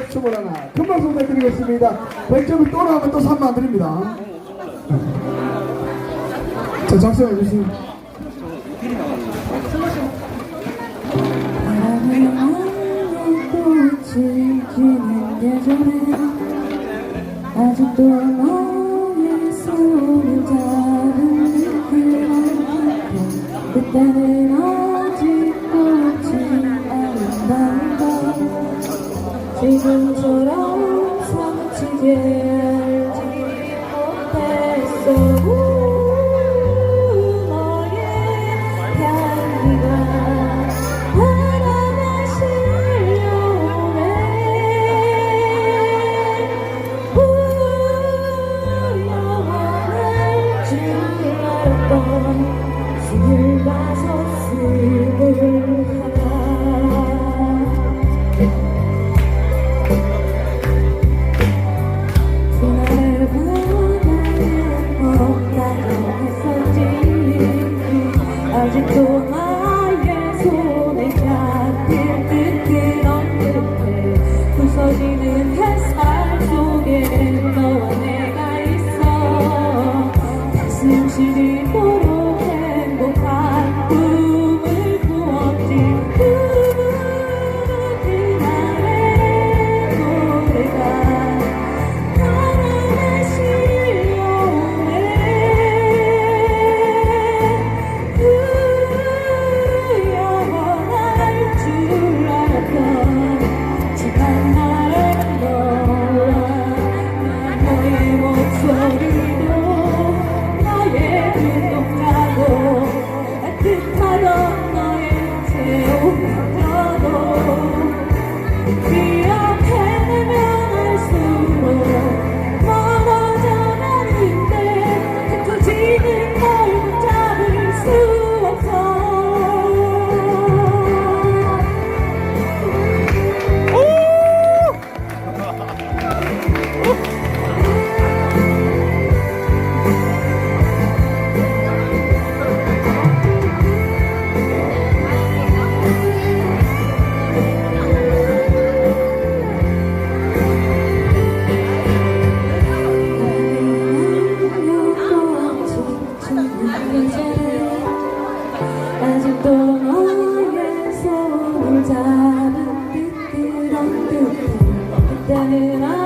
121 금방 소개해드리겠습니다. 100점이 또 나오면 또 3만 드립니다. 자 작성해 주세요. 바람을 안에 꽃을 지는 예전에 아직도 걸 지금처럼 사무치게 Holy 아직도 너의 손을 잡은 듯 그런 듯해 그때는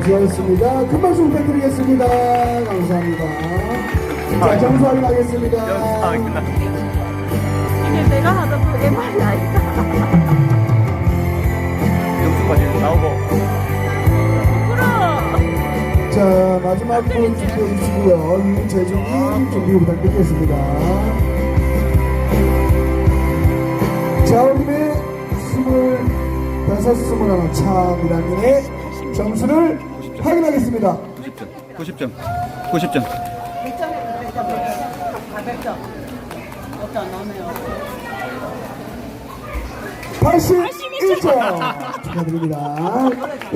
수고하셨습니다. 큰 박수 부탁드리겠습니다. 감사합니다. 자 점수 확인하겠습니다. 이게 내가 하던 그 MR이 아니다. 영수까지 나오고. 부끄러워. 자 마지막 분 준비해 주시고요. 윤재중님 준비 부탁드리겠습니다. 자 우리의 스물다섯 스물하나 참이라님의 점수를 확인하겠습니다. 90점 90점. 90점. 81점. 축하드립니다